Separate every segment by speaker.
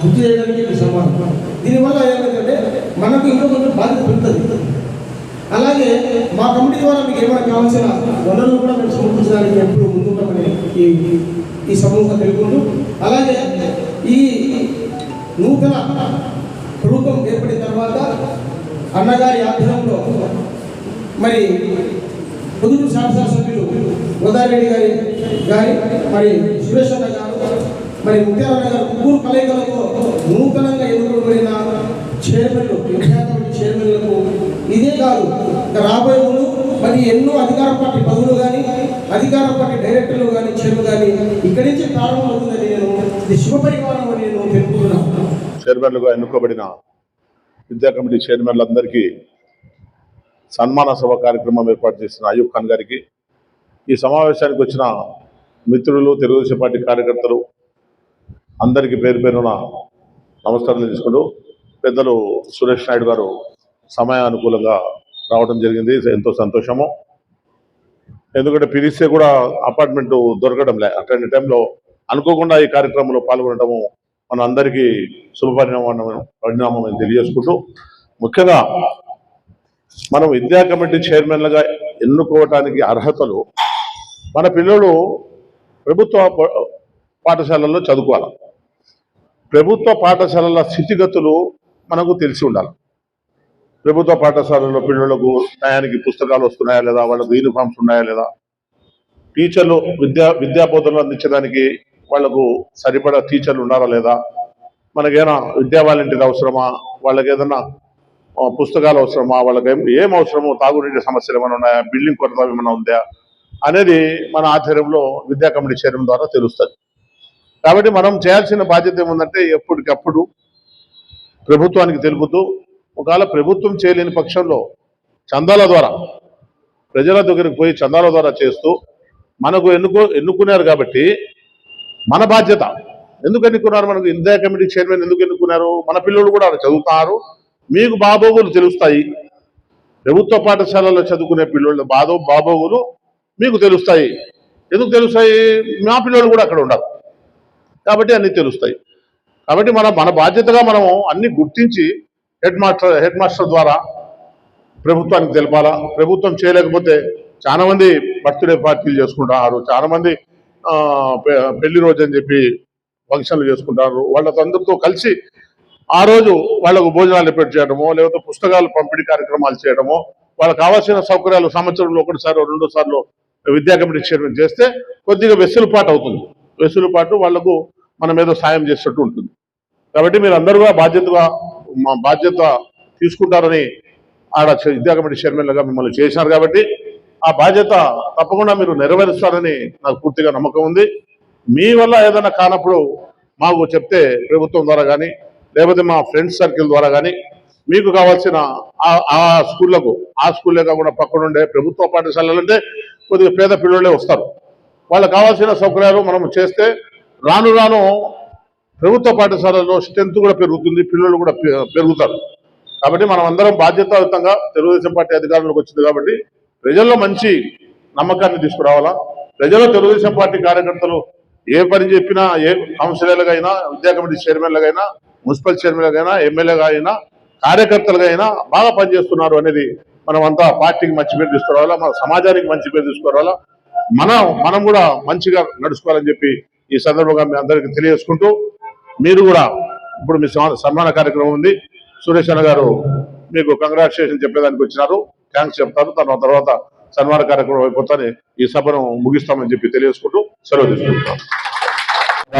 Speaker 1: గుర్తు చేయడానికి ఈ సమానం దీనివల్ల ఏమైందంటే మనకు ఇంకా కొంచెం బాధ్యత పెరుగుతుంది. అలాగే మా కమిటీ ద్వారా మీకు ఏమైనా కావాల్సిన వనరులు కూడా మేము సమర్పించడానికి ఎప్పుడు ముందుంటామని ఈ ఈ సమూహంగా తెలుపుకుంటూ అలాగే ఈ నూతన ప్రభుత్వం ఏర్పడిన తర్వాత అన్నగారి ఆధ్వర్యంలో మరి పొదుపు శాసనసభ్యులు గోదావరెడ్డి గారి గారి మరి సురేష్ అన్న గారు మరి ముత్యాలన్న గారు ముగ్గురు కలయికలతో నూతనంగా ఎన్నుకోబడిన చైర్మన్లు ఇండియా చైర్మన్లకు ఇదే కాదు రాబోయే ముందు మరి ఎన్నో అధికార పార్టీ పదవులు కానీ అధికార పార్టీ డైరెక్టర్లు కానీ చైర్మన్ కానీ ఇక్కడి నుంచి ప్రారంభమవుతుందని నేను ఇది శుభ పరిమాణం అని నేను తెలుపుతున్నాను
Speaker 2: చైర్మన్లుగా ఎన్నుకోబడిన విద్యా కమిటీ చైర్మన్లందరికీ సన్మాన సభ కార్యక్రమం ఏర్పాటు చేసిన అయూబ్ ఖాన్ గారికి ఈ సమావేశానికి వచ్చిన మిత్రులు తెలుగుదేశం పార్టీ కార్యకర్తలు అందరికీ పేరు పేరున నమస్కారం తీసుకుంటూ పెద్దలు సురేష్ నాయుడు గారు సమయానుకూలంగా రావడం జరిగింది. ఎంతో సంతోషము. ఎందుకంటే పిలిస్తే కూడా అపార్ట్మెంట్ దొరకడం లే అట్లాంటి టైంలో అనుకోకుండా ఈ కార్యక్రమంలో పాల్గొనడము మన అందరికీ శుభ పరిణామం పరిణామం అని తెలియజేసుకుంటూ ముఖ్యంగా మనం విద్యా కమిటీ చైర్మన్లుగా ఎన్నుకోవటానికి అర్హతలు మన పిల్లలు ప్రభుత్వ పాఠశాలల్లో చదువుకోవాలి. ప్రభుత్వ పాఠశాలల స్థితిగతులు మనకు తెలిసి ఉండాలి. ప్రభుత్వ పాఠశాలలో పిల్లలకు టయానికి పుస్తకాలు వస్తున్నాయా లేదా? వాళ్ళకు యూనిఫామ్స్ ఉన్నాయా లేదా? టీచర్లు విద్యా విద్యా బోధనలు అందించడానికి వాళ్ళకు సరిపడా టీచర్లు ఉన్నారా లేదా? మనకేమైనా విద్యా వాలంటీర్ అవసరమా? వాళ్ళకి ఏదైనా పుస్తకాలు అవసరమా? వాళ్ళకి ఏం ఏం అవసరమో? తాగునీటి సమస్యలు ఏమైనా ఉన్నాయా? బిల్డింగ్ కొరత ఏమైనా ఉందా? అనేది మన ఆధ్వర్యంలో విద్యా కమిటీ చైర్మన్ ద్వారా తెలుస్తుంది. కాబట్టి మనం చేయాల్సిన బాధ్యత ఏముందంటే ఎప్పటికప్పుడు ప్రభుత్వానికి తెలుపుతూ ఒకవేళ ప్రభుత్వం చేయలేని పక్షంలో చందాల ద్వారా ప్రజల దగ్గరికి పోయి చందాల ద్వారా చేస్తూ మనకు ఎన్నుకో ఎన్నుకున్నారు కాబట్టి మన బాధ్యత. ఎందుకు ఎన్నుకున్నారు మనకు? ఇండియా కమిటీ చైర్మన్ ఎందుకు ఎన్నుకున్నారు? మన పిల్లలు కూడా అక్కడ చదువుతున్నారు మీకు బాబోగులు తెలుస్తాయి. ప్రభుత్వ పాఠశాలలో చదువుకునే పిల్లలు బాధో బాబోగులు మీకు తెలుస్తాయి. ఎందుకు తెలుస్తాయి? మా పిల్లలు కూడా అక్కడ ఉండరు కాబట్టి అన్ని తెలుస్తాయి. కాబట్టి మన మన బాధ్యతగా మనము అన్ని గుర్తించి హెడ్ మాస్టర్ హెడ్ మాస్టర్ ద్వారా ప్రభుత్వానికి తెలపాలా? ప్రభుత్వం చేయలేకపోతే చాలా మంది బర్త్డే పార్టీలు చేసుకుంటున్నారు చాలా మంది పె- పెళ్ళి రోజు అని చెప్పి ఫంక్షన్లు చేసుకుంటారు. వాళ్ళతో అందరితో కలిసి ఆ రోజు వాళ్ళకు భోజనాలు ఏర్పాటు చేయడమో లేకపోతే పుస్తకాలు పంపిణీ కార్యక్రమాలు చేయడమో వాళ్ళకి కావాల్సిన సౌకర్యాలు సంవత్సరంలో ఒకటిసారి రెండు సార్లు విద్యా కమిటీ చైర్మన్ చేస్తే కొద్దిగా వెసులుపాటు అవుతుంది. వెసులుపాటు వాళ్ళకు మనం ఏదో సాయం చేసినట్టు ఉంటుంది. కాబట్టి మీరు అందరూ కూడా బాధ్యతగా మా బాధ్యత తీసుకుంటారని ఆడ విద్యా కమిటీ చైర్మన్లుగా మిమ్మల్ని చేశారు కాబట్టి ఆ బాధ్యత తప్పకుండా మీరు నెరవేరుస్తారని నాకు పూర్తిగా నమ్మకం ఉంది. మీ వల్ల ఏదైనా కానప్పుడు మాకు చెప్తే ప్రభుత్వం ద్వారా కానీ లేకపోతే మా ఫ్రెండ్స్ సర్కిల్ ద్వారా కానీ మీకు కావాల్సిన ఆ- ఆ స్కూళ్ళకు ఆ స్కూల్లే కాకుండా పక్కనుండే ప్రభుత్వ పాఠశాలలు అంటే కొద్దిగా పేద పిల్లలే వస్తారు. వాళ్ళకి కావాల్సిన సౌకర్యాలు మనం చేస్తే రాను రాను ప్రభుత్వ పాఠశాలలో స్ట్రెంత్ కూడా పెరుగుతుంది పిల్లలు కూడా పె- పెరుగుతారు. కాబట్టి మనం అందరం బాధ్యతాయుతంగా తెలుగుదేశం పార్టీ అధికారంలోకి వచ్చింది కాబట్టి ప్రజల్లో మంచి నమ్మకాన్ని తీసుకురావాలా? ప్రజలు తెలుగుదేశం పార్టీ కార్యకర్తలు ఏ పని చెప్పినా ఏ కౌన్సిలర్లుగా అయినా విద్యా కమిటీ చైర్మన్లుగా అయినా మున్సిపల్ చైర్మన్లుగా అయినా ఎమ్మెల్యేగా అయినా కార్యకర్తలుగా అయినా బాగా పనిచేస్తున్నారు అనేది మనం అంతా పార్టీకి మంచి పేరు తీసుకురావాలా? మన సమాజానికి మంచి పేరు తీసుకురావాలా? మనం మనం కూడా మంచిగా నడుచుకోవాలని చెప్పి ఈ సందర్భంగా మీ అందరికీ తెలియజేసుకుంటూ మీరు కూడా ఇప్పుడు మీ సన్మాన- సన్మాన కార్యక్రమం ఉంది. సురేష్ అన్న గారు మీకు కంగ్రాచులేషన్ చెప్పేదానికి వచ్చినారు. థ్యాంక్స్ చెప్తారు. తన తర్వాత సన్మాన కార్యక్రమం అయిపోతానే ఈ సభను ముగిస్తామని చెప్పి తెలియజేసుకుంటూ సెలవు తీసుకుంటున్నాం.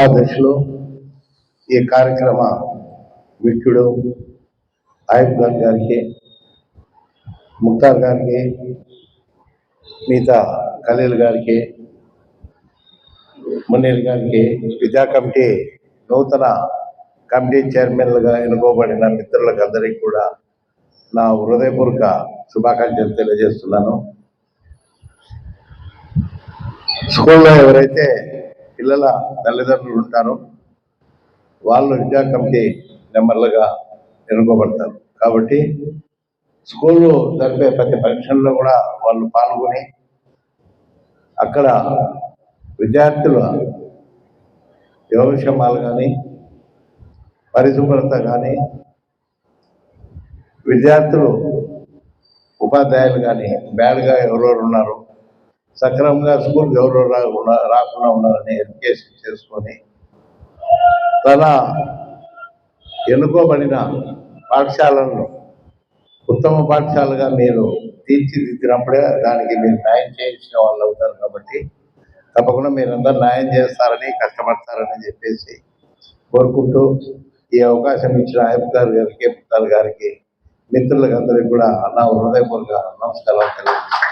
Speaker 3: అధ్యక్షులు ఈ కార్యక్రమ మిత్రుడు ఆయుబ్ గారికి ముక్తార్ గారికి మిగతా ఖలీల్ గారికి మునీర్ గారికి విద్యా కమిటీ నూతన కమిటీ చైర్మన్లుగా ఎన్నుకోబడిన మిత్రులకు అందరికీ కూడా నా హృదయపూర్వక శుభాకాంక్షలు తెలియజేస్తున్నాను. స్కూల్లో ఎవరైతే పిల్లల తల్లిదండ్రులు ఉంటారో వాళ్ళు విద్యా కమిటీ మెంబర్లుగా ఎన్నుకోబడతారు. కాబట్టి స్కూల్లో జరిపే ప్రతి ఫంక్షన్లో కూడా వాళ్ళు పాల్గొని అక్కడ విద్యార్థుల యోగక్షేమాలు కానీ పరిశుభ్రత కానీ విద్యార్థులు ఉపాధ్యాయులు కానీ బ్యాడ్గా ఎవరెవరు ఉన్నారు సక్రమంగా స్కూల్కి ఎవరు రాకుండా రాకుండా ఉన్నారని ఎడ్యుకేషన్ చేసుకొని తన ఎన్నుకోబడిన పాఠశాలను ఉత్తమ పాఠశాలగా మీరు తీర్చిదిద్దినప్పుడే దానికి మీరు న్యాయం చేయించిన వాళ్ళు అవుతారు కాబట్టి తప్పకుండా మీరందరూ న్యాయం చేస్తారని కష్టపడతారని చెప్పేసి కోరుకుంటూ ఈ అవకాశం ఇచ్చిన ఆయప్ గారు గారికి గారికి మిత్రులకు అందరికి కూడా నా హృదయపూర్వక నమస్కారాలు తెలియజేస్తాను